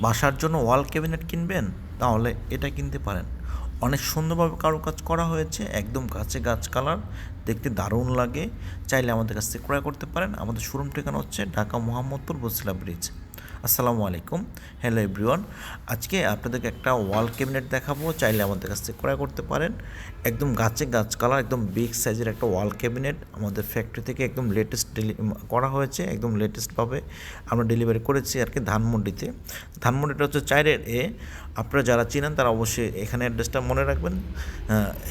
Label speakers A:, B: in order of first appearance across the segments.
A: বাসার জন্য ওয়াল ক্যাবিনেট কিনবেন, তাহলে এটা কিনতে পারেন। অনেক সুন্দরভাবে কারুকাজ করা হয়েছে, একদম গাছে গাছ কালার, দেখতে দারুণ লাগে। চাইলে আমাদের কাছ থেকে ক্রয় করতে পারেন। আমাদের শোরুম ঠিকানা হচ্ছে ঢাকা মোহাম্মদপুর বসিলা ব্রিজ আসসালামু আলাইকুম। হ্যালো এভরিওয়ান আজকে আপনাদেরকে একটা ওয়াল ক্যাবিনেট দেখাবো। চাইলে আমাদের কাছ থেকে ক্রয় করতে পারেন। একদম গাছে গাছ কালার একদম বিগ সাইজের একটা ওয়াল ক্যাবিনেট আমাদের ফ্যাক্টরি থেকে একদম লেটেস্ট করা হয়েছে, একদম লেটেস্টভাবে আমরা ডেলিভারি করেছি আর কি ধানমন্ডিতে। ধানমন্ডিটা হচ্ছে চাইরের এ। আপনারা যারা চিনেন তারা অবশ্যই এখানে অ্যাড্রেসটা মনে রাখবেন।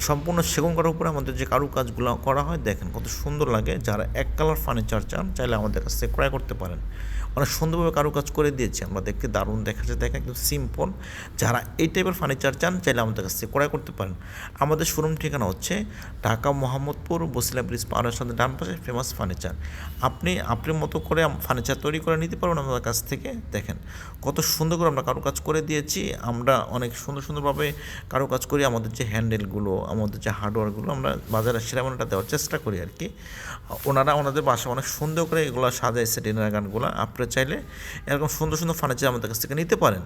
A: সম্পূর্ণ সেগুন কাঠের উপরে আমাদের যে কারুকাজগুলো করা হয়, দেখেন কত সুন্দর লাগে। যারা এক কালার ফার্নিচার চান, চাইলে আমাদের কাছ থেকে ক্রয় করতে পারেন। অনেক সুন্দরভাবে কারুকাজ করে দিয়েছি। আমরা দেখতে দারুণ দেখাচ্ছে। দেখেন একদম সিম্পল যারা এই টাইপের ফার্নিচার চান, চাইলে আমাদের কাছ থেকে ক্রয় করতে পারেন। আমাদের শোরুম ঠিকানা হচ্ছে ঢাকা মোহাম্মদপুর বসিলা ব্রিজ পাহাড়ের সাথে ডান পাশে ফেমাস ফার্নিচার আপনি আপনার মতো করে ফার্নিচার তৈরি করে নিতে পারবেন আমাদের কাছ থেকে। দেখেন কত সুন্দর করে আমরা কারুকাজ করে দিয়েছি। আমরা অনেক সুন্দর সুন্দরভাবে কারুকাজ করি। আমাদের যে হ্যান্ডেলগুলো আমাদের যে হার্ডওয়্যারগুলো আমরা বাজারে সেরামনিটা দেওয়ার চেষ্টা করি আর কি। ওনারা ওনাদের বাসা অনেক সুন্দর করে এগুলো সাজাইছে ডিনার গানগুলো আপনারা চাইলে এরকম সুন্দর সুন্দর ফার্নিচার আমাদের কাছ থেকে নিতে পারেন।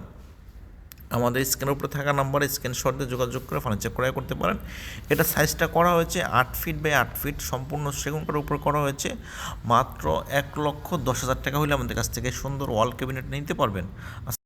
A: আমাদের স্ক্যানের উপরে থাকা নাম্বারে স্ক্রিনশট দিয়ে যোগাযোগ করে ফার্নিচার ক্রয় করতে পারেন। এটা সাইজটা করা হয়েছে আট ফিট বাই আট ফিট সম্পূর্ণ সেগুনটার উপর করা হয়েছে। মাত্র এক লক্ষ দশ হাজার টাকা হলে আমাদের কাছ থেকে সুন্দর ওয়াল ক্যাবিনেট নিতে পারবেন।